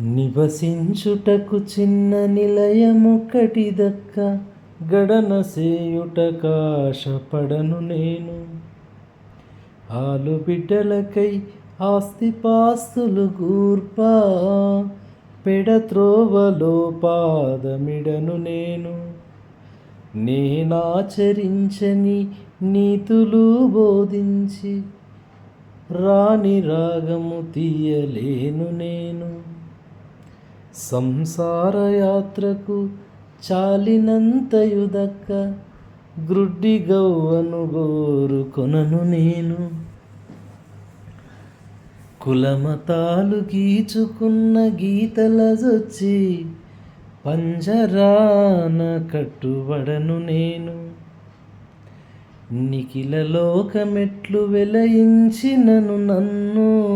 నివసించుటకు చిన్న నిలయముకటి దక్క గడన సేయుట కాశపడను నేను. ఆలు బిడ్డలకై ఆస్తిపాస్తులు గూర్పా పెడత్రోవలో పాదమిడను నేను. నేనాచరించని నీతులు బోధించి రాణి రాగము తీయలేను నేను. సంసారయాత్రకు చాలినంతయుదక్క చాలినంతయు గ్రుడ్డి గవ్వను గోరుకొనను నేను. కులమతాలు గీచుకున్న గీతలజొచ్చి పంజరాన కట్టుబడను నేను. నిఖిల లోకమెట్లు వెలయించినను నన్ను.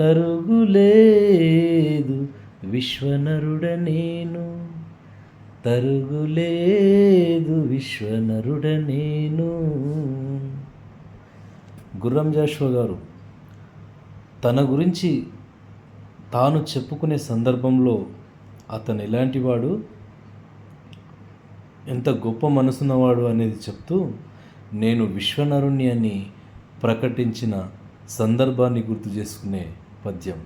తరుగులేదు విశ్వనరుడ నేను. తరుగులేదు విశ్వనరుడ నేను. గుర్రం జాషువ గారు తన గురించి తాను చెప్పుకునే సందర్భంలో అతను ఎలాంటివాడు ఎంత గొప్ప మనసున్నవాడు అనేది చెప్తూ నేను విశ్వనరుణ్ణి అని ప్రకటించిన సందర్భాన్ని గుర్తు చేసుకునే పద్యం